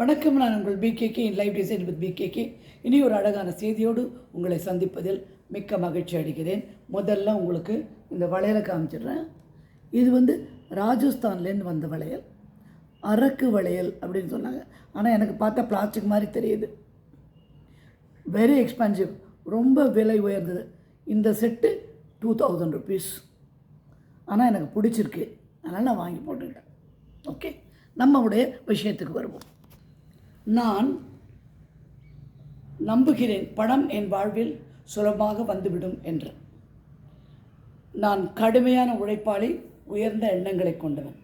வணக்கம் நான் உங்கள் பிகேகே இன் லைவ் டிசைன் வித் பிகேகே இனி ஒரு அழகான செய்தியோடு உங்களை சந்திப்பதில் மிக்க மகிழ்ச்சி அடைகிறேன். முதல்ல உங்களுக்கு இந்த வளையலை காமிச்சிடுறேன். இது வந்து ராஜஸ்தான்லேருந்து வந்த வளையல். அரக்கு வளையல் அப்படின்னு சொன்னாங்க. ஆனால் எனக்கு பார்த்தா பிளாஸ்டிக் மாதிரி தெரியுது. வெரி எக்ஸ்பென்சிவ் ரொம்ப விலை உயர்ந்தது. இந்த செட்டு டூ தௌசண்ட் ருபீஸ் ஆனால் எனக்கு பிடிச்சிருக்கு. அதனால் நான் வாங்கி போட்டுக்கிட்டேன். ஓகே நம்மளுடைய விஷயத்துக்கு வருவோம். நான் நம்புகிறேன் பணம் என் வாழ்வில் சுலபமாக வந்துவிடும் என்று. நான் கடுமையான உழைப்பாளி உயர்ந்த எண்ணங்களை கொண்டவன்.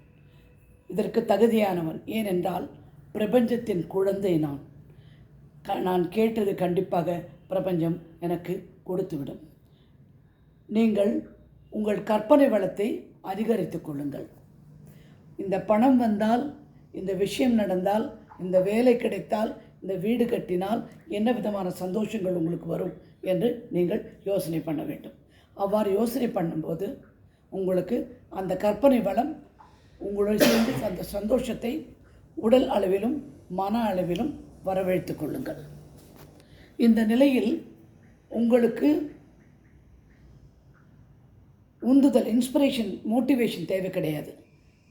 இதற்கு தகுதியானவன் ஏனென்றால் பிரபஞ்சத்தின் குழந்தை நான். க நான் கேட்டது கண்டிப்பாக பிரபஞ்சம் எனக்கு கொடுத்துவிடும். நீங்கள் உங்கள் கற்பனை வளத்தை அதிகரித்துக் கொள்ளுங்கள். இந்த பணம் வந்தால் இந்த விஷயம் நடந்தால் இந்த வேலை கிடைத்தால் இந்த வீடு கட்டினால் என்ன விதமான சந்தோஷங்கள் உங்களுக்கு வரும் என்று நீங்கள் யோசனை பண்ண வேண்டும். அவ்வாறு யோசனை பண்ணும்போது உங்களுக்கு அந்த கற்பனை வளம் உங்களுடைய சேர்ந்து அந்த சந்தோஷத்தை உடல் அளவிலும் மன அளவிலும் வரவழைத்துக் கொள்ளுங்கள். இந்த நிலையில் உங்களுக்கு உந்துதல் இன்ஸ்பிரேஷன் மோட்டிவேஷன் தேவை கிடையாது.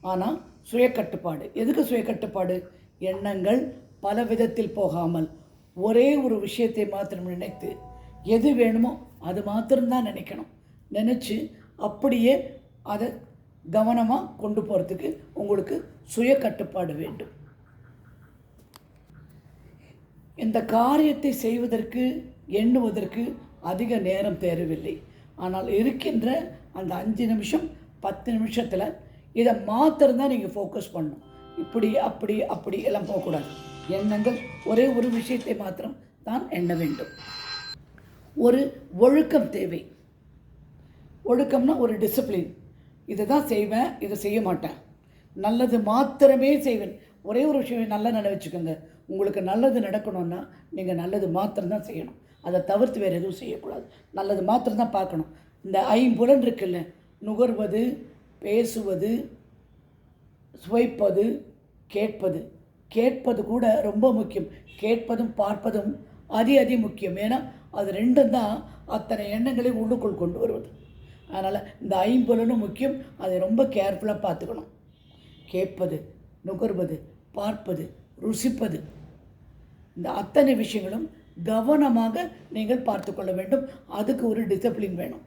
ஆனால் சுயக்கட்டுப்பாடு. எதுக்கு சுயக்கட்டுப்பாடு? எண்ணங்கள் பல விதத்தில் போகாமல் ஒரே ஒரு விஷயத்தை மாத்திரம் நினைத்து எது வேணுமோ அது மாத்திரம்தான் நினைக்கணும். நினச்சி அப்படியே அதை கவனமாக கொண்டு போகிறதுக்கு உங்களுக்கு சுய கட்டுப்பாடு வேண்டும். இந்த காரியத்தை செய்வதற்கு எண்ணுவதற்கு அதிக நேரம் தேவையில்லை. ஆனால் இருக்கின்ற அந்த அஞ்சு நிமிஷம் பத்து நிமிஷத்தில் இதை மாத்திரம்தான் நீங்கள் ஃபோக்கஸ் பண்ணணும். இப்படி அப்படி அப்படி எல்லாம் போகக்கூடாது. எண்ணங்கள் ஒரே ஒரு விஷயத்தை மாத்திரம் தான் எண்ண வேண்டும். ஒரு ஒழுக்கம் தேவை. ஒழுக்கம்னா ஒரு டிசிப்ளின் இதை தான் செய்வேன் இதை செய்ய மாட்டேன். நல்லது மாத்திரமே செய்வேன். ஒரே ஒரு விஷயம் நல்லா நினைவச்சுக்கோங்க உங்களுக்கு நல்லது நடக்கணும்னா நீங்கள் நல்லது மாத்திரம்தான் செய்யணும். அதை தவிர்த்து வேறு எதுவும் செய்யக்கூடாது. நல்லது மாத்திரம்தான் பார்க்கணும். இந்த ஐம்புலன் இருக்குல்ல நுகர்வது பேசுவது சுவைப்பது கேட்பது கேட்பது கூட ரொம்ப முக்கியம். கேட்பதும் பார்ப்பதும் அதி அதி முக்கியம். ஏன்னா அது ரெண்டும் தான் அத்தனை எண்ணங்களை உள்ளுக்குள் கொண்டு வருவது. அதனால் இந்த ஐம்புலனும் முக்கியம். அதை ரொம்ப கேர்ஃபுல்லாக பார்த்துக்கணும். கேட்பது நுகர்வது பார்ப்பது ருசிப்பது. இந்த அத்தனை விஷயங்களும் கவனமாக நீங்கள் பார்த்து கொள்ள வேண்டும். அதுக்கு ஒரு டிசிப்ளின் வேணும்.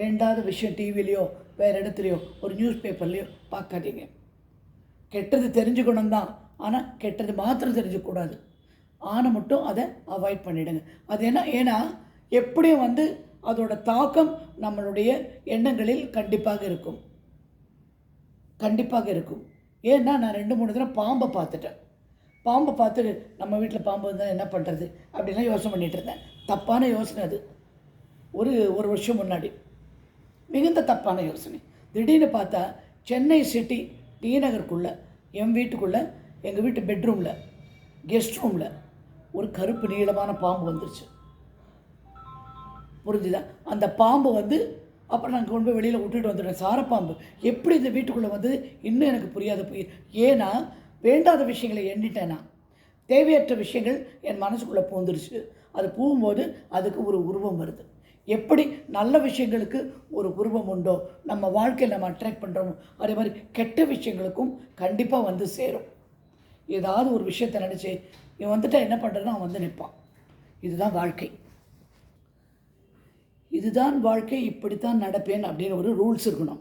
வேண்டாத விஷயம் டிவிலையோ வேறு இடத்துலையோ ஒரு நியூஸ் பேப்பர்லேயோ பார்க்காதீங்க. கெட்டது தெரிஞ்சுக்கணும் தான் ஆனால் கெட்டது மாத்திரம் தெரிஞ்சுக்கூடாது ஆனால் மட்டும் அதை அவாய்ட் பண்ணிவிடுங்க அது என்ன? ஏன்னா எப்படியும் வந்து அதோட தாக்கம் நம்மளுடைய எண்ணங்களில் கண்டிப்பாக இருக்கும். கண்டிப்பாக இருக்கும். ஏன்னா நான் ரெண்டு மூணு தடவை பாம்பை பார்த்துட்டேன். பாம்பை பார்த்து நம்ம வீட்டில் பாம்பு வந்தால் என்ன பண்ணுறது அப்படிலாம் யோசனை பண்ணிகிட்டு இருந்தேன். தப்பான யோசனை அது. ஒரு ஒரு வருஷம் முன்னாடி. மிகுந்த தப்பான யோசனை. திடீர்னு பார்த்தா சென்னை சிட்டி டி நகருக்குள்ளே என் வீட்டுக்குள்ளே எங்கள் வீட்டு பெட்ரூமில் கெஸ்ட் ரூமில் ஒரு கருப்பு நீளமான பாம்பு வந்துருச்சு. புரிஞ்சுதா? அந்த பாம்பு வந்து அப்புறம் நான் கொண்டு போய் வெளியில் விட்டுட்டு வந்துட்டேன். சாரப்பாம்பு. எப்படி இந்த வீட்டுக்குள்ளே வந்து இன்னும் எனக்கு புரியாத போய் ஏன்னா வேண்டாத விஷயங்களை எண்ணிட்டேன் நான். தேவையற்ற விஷயங்கள் என் மனசுக்குள்ளே பூந்துருச்சு. அது பூவும்போது அதுக்கு ஒரு உருவம் வருது. எப்படி நல்ல விஷயங்களுக்கு ஒரு உருவம் உண்டோ நம்ம வாழ்க்கையில் நம்ம அட்ராக்ட் பண்ணுறோமோ அதே மாதிரி கெட்ட விஷயங்களுக்கும் கண்டிப்பாக வந்து சேரும். ஏதாவது ஒரு விஷயத்தை நினச்சி இவன் வந்துட்டா என்ன பண்ணுறதுன்னு அவன் வந்து நிற்பான் இதுதான் வாழ்க்கை. இதுதான் வாழ்க்கை இப்படித்தான் நடப்பேன் அப்படின்னு ஒரு ரூல்ஸ் இருக்கணும்.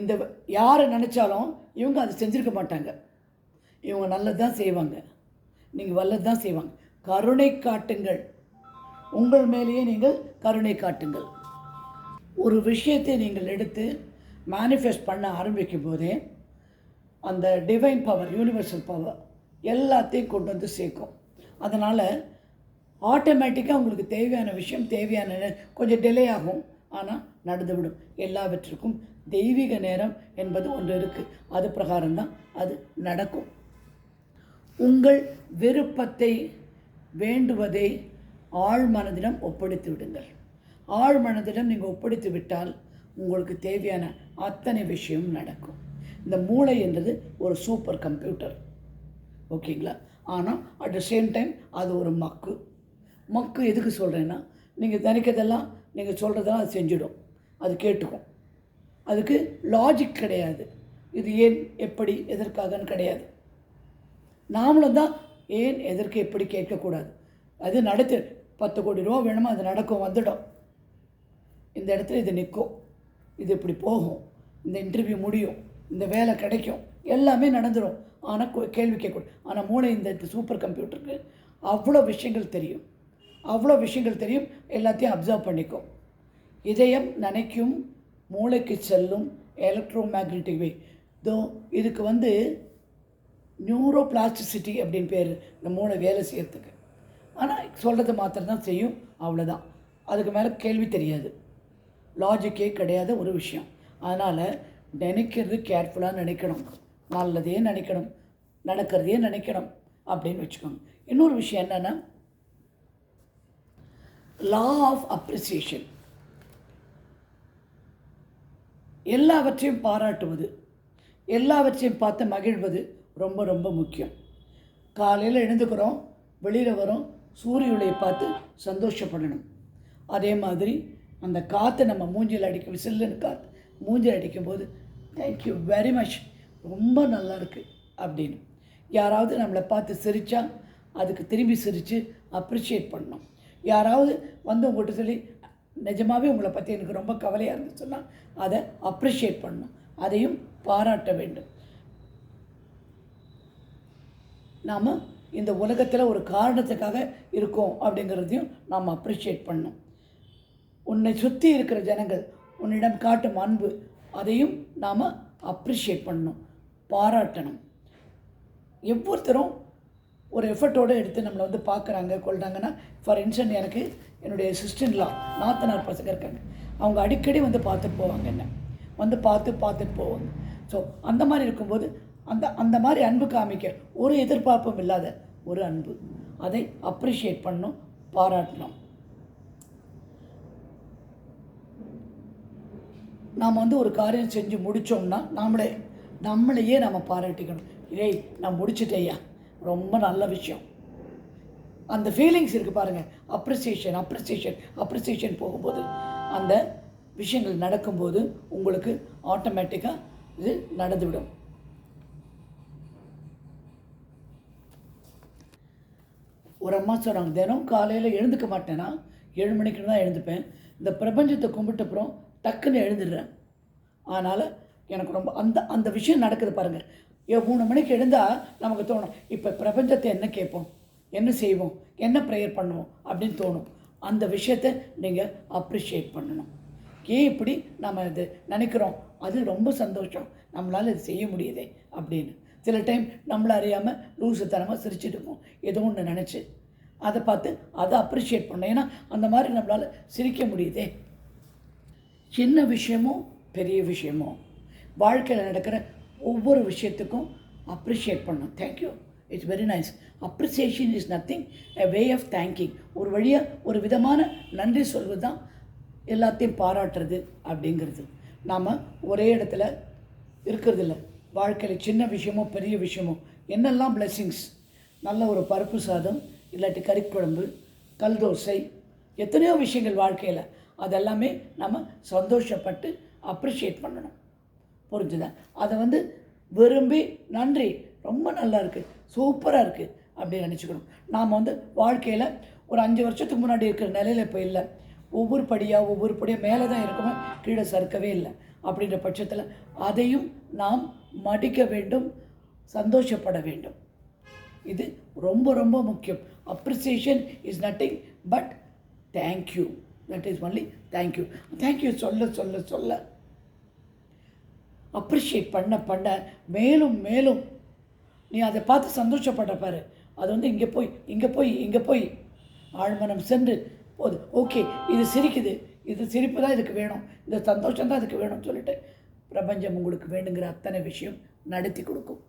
இந்த யாரை நினச்சாலும் இவங்க அதை செஞ்சுருக்க மாட்டாங்க. இவங்க நல்லது தான் செய்வாங்க. நீங்கள் வல்லது தான் செய்வாங்க. கருணை காட்டுங்கள். உங்கள் மேலேயே நீங்கள் கருணை காட்டுங்கள். ஒரு விஷயத்தை நீங்கள் எடுத்து மேனிஃபெஸ்ட் பண்ண ஆரம்பிக்கும் போதே அந்த டிவைன் பவர் யூனிவர்சல் பவர் எல்லாத்தையும் கொண்டு வந்து சேர்க்கும். அதனால் ஆட்டோமேட்டிக்காக உங்களுக்கு தேவையான விஷயம் தேவையான கொஞ்சம் டிலே ஆகும். ஆனால் நடந்துவிடும். எல்லாவற்றுக்கும் தெய்வீக நேரம் என்பது ஒன்று இருக்குது அது பிரகாரம்தான் அது நடக்கும். உங்கள் விருப்பத்தை வேண்டுவதை ஆழ் மனதிடம் ஒப்படைத்து விடுங்கள். ஆழ் மனதிடம் நீங்கள் ஒப்படைத்து விட்டால் உங்களுக்கு தேவையான அத்தனை விஷயம் நடக்கும். இந்த மூளை என்றது ஒரு சூப்பர் கம்ப்யூட்டர். ஓகேங்களா? ஆனால் அட் த சேம் டைம் அது ஒரு மக்கு. மக்கு எதுக்கு சொல்கிறேன்னா நீங்கள் நினைக்கிறதெல்லாம் நீங்கள் சொல்கிறதெல்லாம் அது செஞ்சிடும். அது கேட்டுக்கும். அதுக்கு லாஜிக் கிடையாது. இது ஏன் எப்படி எதற்காகன்னு கிடையாது. நாமளும் தான் ஏன் எதற்கு எப்படி கேட்கக்கூடாது. அது நடத்து பத்து கோடி ரூபா வேணுமோ? அது நடக்கும் வந்துடும். இந்த இடத்துல இது நிற்கும். இது இப்படி போகும். இந்த இன்டர்வியூ முடியும். இந்த வேலை கிடைக்கும். எல்லாமே நடந்துடும் ஆனால் கேள்வி கேட்கக்கூடாது. ஆனால் மூளை இந்த சூப்பர் கம்ப்யூட்டருக்கு அவ்வளோ விஷயங்கள் தெரியும். அவ்வளோ விஷயங்கள் தெரியும். எல்லாத்தையும் அப்சர்வ் பண்ணிக்கும். இதயம் நினைக்கும் மூளைக்கு செல்லும் எலக்ட்ரோ மேக்னெட்டிக் வே தோ இதுக்கு வந்து நியூரோ பிளாஸ்டிசிட்டி அப்படின்னு பேர். இந்த மூளை வேலை செய்யறதுக்கு. ஆனால் சொல்கிறது மாத்திரம் தான் செய்யும். அவ்வளோதான் அதுக்கு மேலே கேள்வி தெரியாது. லாஜிக்கே கிடையாத ஒரு விஷயம். அதனால் நினைக்கிறது கேர்ஃபுல்லாக நினைக்கணும். நல்லதே நினைக்கணும். நடக்கிறதே நினைக்கணும். அப்படின்னு வச்சுக்கோங்க. இன்னொரு விஷயம் என்னென்னா லா ஆஃப் அப்ரிசியேஷன் எல்லாவற்றையும் பாராட்டுவது எல்லாவற்றையும் பார்த்து மகிழ்வது ரொம்ப ரொம்ப முக்கியம். காலையில் எழுந்துக்கிறோம் வெளியில் வரோம் சூரிய ஒளியை பார்த்து சந்தோஷப்படணும். அதே மாதிரி அந்த காற்று நம்ம மூஞ்சில் அடிக்க விசில்லுன்னு காற்று மூஞ்சில் அடிக்கும்போது தேங்க்யூ வெரி மச் ரொம்ப நல்லா இருக்குது அப்படின்னு. யாராவது நம்மளை பார்த்து சிரித்தா அதுக்கு திரும்பி சிரித்து அப்ரிஷியேட் பண்ணணும். யாராவது வந்து உங்கள்கிட்ட சொல்லி நிஜமாகவே உங்களை பற்றி எனக்கு ரொம்ப கவலையாக இருந்து சொன்னால் அதை அப்ரிஷியேட் பண்ணணும். அதையும் பாராட்ட வேண்டும். நாம் இந்த உலகத்தில் ஒரு காரணத்துக்காக இருக்கோம் அப்படிங்கிறதையும் நாம் அப்ரிஷியேட் பண்ணணும். உன்னை சுற்றி இருக்கிற ஜனங்கள் உன்னிடம் காட்டும் அன்பு அதையும் நாம் அப்ரிஷியேட் பண்ணணும் பாராட்டணும். ஒவ்வொருத்தரும் ஒரு எஃபர்ட்டோடு எடுத்து நம்மளை வந்து பார்க்குறாங்க கொள்கிறாங்கன்னா ஃபார் இன்ஸ்டன்ட் எனக்கு என்னுடைய சிஸ்டன்லா நாத்தனார் பசங்க இருக்காங்க. அவங்க அடிக்கடி வந்து பார்த்துட்டு போவாங்க என்ன. வந்து பார்த்து பார்த்துட்டு போவாங்க. ஸோ அந்த மாதிரி இருக்கும்போது அந்த அந்த மாதிரி அன்பு காமிக்க. ஒரு எதிர்பார்ப்பும் இல்லாத ஒரு அன்பு. அதை அப்ரிஷியேட் பண்ணும் பாராட்டணும். நாம் வந்து ஒரு காரியம் செஞ்சு முடித்தோம்னா நம்மளே நம்மளையே நம்ம பாராட்டிக்கணும். ஏய் நான் முடிச்சிட்டேயா ரொம்ப நல்ல விஷயம். அந்த ஃபீலிங்ஸ் இருக்குது பாருங்கள் அப்ரிசியேஷன் அப்ரிசியேஷன் அப்ரிசியேஷன் போகும்போது அந்த விஷயங்கள் நடக்கும்போது உங்களுக்கு ஆட்டோமேட்டிக்காக இது நடந்துவிடும். ஒரு அம்மா சொன்னாங்க தினம் காலையில் எழுந்துக்க மாட்டேன்னா ஏழு மணிக்கு தான் எழுந்துப்பேன். இந்த பிரபஞ்சத்தை கும்பிட்டப்புறம் டக்குன்னு எழுந்துடுறேன். அதனால் எனக்கு ரொம்ப அந்த அந்த விஷயம் நடக்குது பாருங்கள் ஏ மூணு மணிக்கு எழுந்தால் நமக்கு தோணும் இப்போ பிரபஞ்சத்தை என்ன கேட்போம்? என்ன செய்வோம்? என்ன ப்ரேயர் பண்ணுவோம்? அப்படின்னு தோணும். அந்த விஷயத்தை நீங்கள் அப்ரிஷியேட் பண்ணணும். ஏன் இப்படி நம்ம இது நினைக்கிறோம்? அது ரொம்ப சந்தோஷம். நம்மளால் இது செய்ய முடியுதே அப்படின்னு. சில டைம் நம்மளை அறியாமல் லூசுத்தனமாக தரமாக இருப்போம். ஏதோ ஒன்று நினச்சி. அதை பார்த்து அதை அப்ரிஷியேட் பண்ணோம் ஏன்னா அந்த மாதிரி நம்மளால் சிரிக்க முடியுதே. சின்ன விஷயமோ பெரிய விஷயமோ வாழ்க்கையில் நடக்கிற ஒவ்வொரு விஷயத்துக்கும் அப்ரிஷியேட் பண்ணும் thank you it's very nice appreciation is nothing a way of thanking ஒரு வழியாக ஒரு விதமான நன்றி சொல்வது தான் எல்லாத்தையும் பாராட்டுறது அப்படிங்கிறது. நாம் ஒரே இடத்துல இருக்கிறதில்ல. வாழ்க்கையில் சின்ன விஷயமோ பெரிய விஷயமோ என்னெல்லாம் பிளெஸ்ஸிங்ஸ் நல்ல ஒரு பருப்பு சாதம் இல்லாட்டி கறிக்குழம்பு கல் தோசை எத்தனையோ விஷயங்கள் வாழ்க்கையில். அதெல்லாமே நம்ம சந்தோஷப்பட்டு அப்ரிஷியேட் பண்ணணும். புரிஞ்சுதா? அதை வந்து விரும்பி நன்றி ரொம்ப நல்லா இருக்குது சூப்பராக இருக்குது அப்படின்னு நினச்சிக்கணும். நாம் வந்து வாழ்க்கையில் ஒரு அஞ்சு வருஷத்துக்கு முன்னாடி இருக்கிற நிலையில் இப்போ இல்லை. ஒவ்வொரு படியாக ஒவ்வொரு படியாக மேலே தான் இருக்கவே கீழே சறுக்கவே இல்லை. அப்படின்ற பட்சத்தில் அதையும் நாம் மடிக்க வேண்டும் சந்தோஷப்பட வேண்டும். இது ரொம்ப ரொம்ப முக்கியம். Appreciation is nothing but thank you that is only thank you thank you சொல்ல சொல்ல சொல்ல. அப்ரிஷியேட் பண்ண பண்ண மேலும் மேலும். நீ அதை பார்த்து சந்தோஷப்பட்ட பாரு. அது வந்து இங்கே போய் இங்கே போய் இங்கே போய். ஆழ்மனம் சென்று போகுது ஓகே இது சிரிக்குது. இது சிரிப்பு தான் இதுக்கு வேணும். இந்த சந்தோஷம் தான் இதுக்கு வேணும்னு சொல்லிட்டு பிரபஞ்சம் உங்களுக்கு வேணுங்கிற அத்தனை விஷயம் நடத்தி கொடுக்கும்.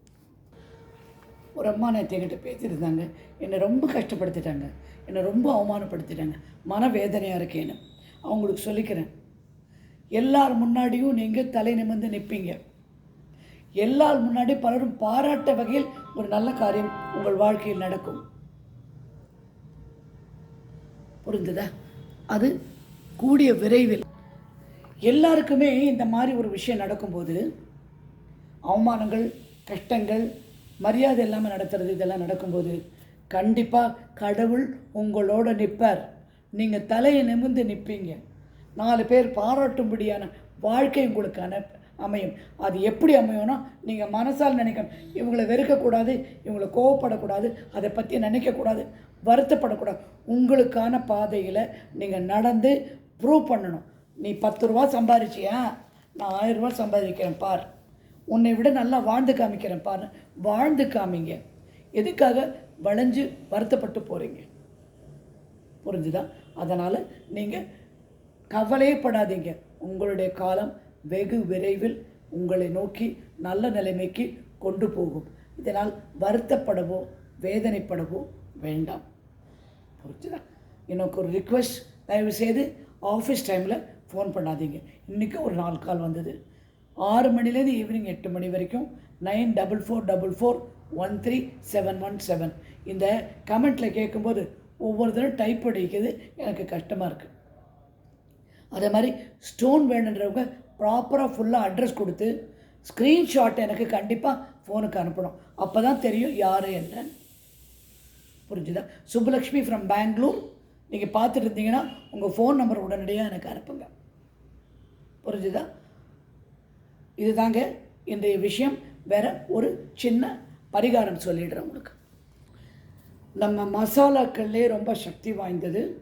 ஒரு அம்மா நேற்று என்கிட்ட பேசியிருந்தாங்க. என்னை ரொம்ப கஷ்டப்படுத்திட்டாங்க. என்னை ரொம்ப அவமானப்படுத்திட்டாங்க. மனவேதனையாக இருக்கேன்னு. அவங்களுக்கு சொல்லிக்கிறேன். எல்லார் முன்னாடியும் நீங்கள் தலை நிமிர்ந்து நிற்பீங்க எல்லார் முன்னாடி பலரும் பாராட்ட வகையில் ஒரு நல்ல காரியம் உங்கள் வாழ்க்கையில் நடக்கும். புரிந்துதா? அது கூடிய விரைவில். எல்லாருக்குமே இந்த மாதிரி ஒரு விஷயம் நடக்கும்போது அவமானங்கள் கஷ்டங்கள் மரியாதை இல்லாமல் நடத்துறது இதெல்லாம் நடக்கும்போது கண்டிப்பாக கடவுள் உங்களோட நிற்பார் நீங்கள் தலையை நிமிர்ந்து நிற்பீங்க நாலு பேர் பாராட்டும்படியான வாழ்க்கை உங்களுக்கு அன அமையும். அது எப்படி அமையும்னா நீங்கள் மனசால் நினைக்கணும். இவங்களை வெறுக்கக்கூடாது இவங்களை கோவப்படக்கூடாது அதை பற்றி நினைக்கக்கூடாது வருத்தப்படக்கூடாது. உங்களுக்கான பாதையில் நீங்கள் நடந்து ப்ரூவ் பண்ணணும். நீ பத்து ரூபா சம்பாதிச்சியா நான் ஆயிரம் ரூபா சம்பாதிக்கிறேன் பார். உன்னை விட நல்லா வாழ்ந்து காமிக்கிறேன் பாரு. வாழ்ந்து காமிங்க. எதுக்காக வளைஞ்சு வருத்தப்பட்டு போகிறீங்க புரிஞ்சுதா? அதனால் நீங்கள் கவலையப்படாதீங்க. உங்களுடைய காலம் வெகு விரைவில் உங்களை நோக்கி நல்ல நிலைமைக்கு கொண்டு போகும். இதனால் வருத்தப்படவோ வேதனைப்படவோ வேண்டாம். புரிஞ்சுதா? எனக்கு ஒரு ரிக்வெஸ்ட் தயவுசெய்து ஆஃபீஸ் டைமில் ஃபோன் பண்ணாதீங்க. இன்றைக்கி ஒரு நாலு கால் வந்தது. ஆறு மணிலேருந்து ஈவினிங் எட்டு மணி வரைக்கும் nine double four double four one three seven one seven இந்த கமெண்ட்டில் கேட்கும்போது ஒவ்வொரு தடவை டைப் அடிக்கிறது எனக்கு கஷ்டமாக இருக்குது அதே மாதிரி ஸ்டோன் வேணுன்றவங்க ப்ராப்பராக ஃபுல்லாக அட்ரஸ் கொடுத்து ஸ்க்ரீன்ஷாட் எனக்கு கண்டிப்பாக ஃபோனுக்கு அனுப்பணும். அப்போ தான் தெரியும் யார் என்னன்னு. புரிஞ்சுதா? சுப்புலக்ஷ்மி ஃப்ரம் பெங்களூர் நீங்கள் பார்த்துட்டு இருந்தீங்கன்னா உங்கள் ஃபோன் நம்பர் உடனடியாக எனக்கு அனுப்புங்க. புரிஞ்சுதா? இதுதாங்க இன்றைய விஷயம். வேற ஒரு சின்ன பரிகாரம் சொல்லிடுறேன் உங்களுக்கு. நம்ம மசாலாக்கள்லேயே ரொம்ப சக்தி வாய்ந்தது.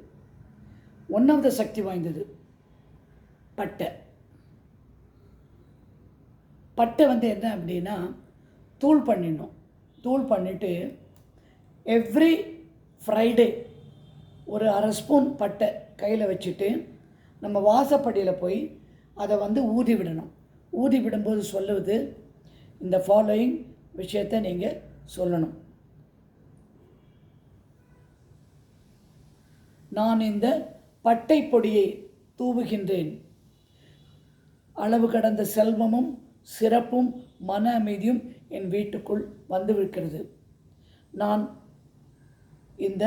ஒன் ஆஃப் த சக்தி வாய்ந்தது. பட்டை. பட்டை வந்து என்ன அப்படின்னா தூள் பண்ணிடணும். தூள் பண்ணிவிட்டு எவ்ரி ஃப்ரைடே ஒரு அரை ஸ்பூன் பட்டை கையில் வச்சுட்டு நம்ம வாசப்படியில் போய் அதை வந்து ஊதி விடணும். ஊதி விடும்போது சொல்லுவது இந்த ஃபாலோயிங் விஷயத்தை நீங்கள் சொல்லணும். நான் இந்த பட்டை பொடியை தூவுகின்றேன். அளவு கடந்த செல்வமும் சிறப்பும் மன அமைதியும் என் வீட்டுக்குள் வந்துவிடுகிறது. நான் இந்த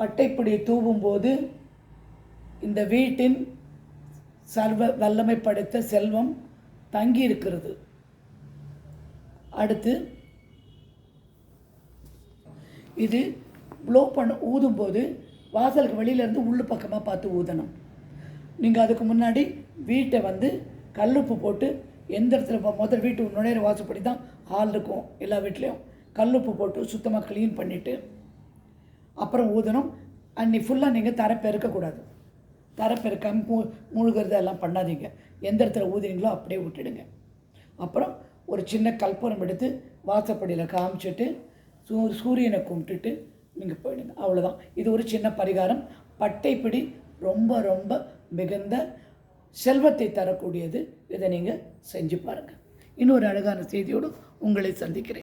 பட்டைப்பொடியை தூவும்போது இந்த வீட்டின் சர்வ வல்லமை படைத்த செல்வம் தங்கி இருக்கிறது அடுத்து இது ப்ளோ பண்ண ஊதும்போது வாசலுக்கு வெளியிலேருந்து உள்ளு பக்கமாக பார்த்து ஊதணும். நீங்கள் அதுக்கு முன்னாடி வீட்டை வந்து கல்லுப்பு போட்டு எந்த இடத்துல இப்போ முதல் வீட்டு நுழையிற வாசப்படி தான் ஹால் இருக்கும் எல்லா வீட்லேயும். கல்லுப்பு போட்டு சுத்தமாக க்ளீன் பண்ணிவிட்டு அப்புறம் ஊதணும். அன்னி ஃபுல்லாக நீங்கள் தரை பெருக்கக்கூடாது தரை பெருக்காம மூ மூழ்கிறது எல்லாம் பண்ணாதீங்க. எந்த இடத்துல ஊதுறீங்களோ அப்படியே விட்டுடுங்க. அப்புறம் ஒரு சின்ன கற்பூரம் எடுத்து வாசப்படியில் காமிச்சிட்டு சூ சூரியனை கும்பிட்டுட்டு நீங்கள் போயிடுங்க. அவ்வளோதான் இது ஒரு சின்ன பரிகாரம். பட்டைப்பிடி ரொம்ப ரொம்ப மிகுந்த செல்வத்தை தரக்கூடியது. இதை நீங்கள் செஞ்சு பாருங்கள் இன்னொரு அழகான செய்தியோடு உங்களை சந்திக்கிறேன்.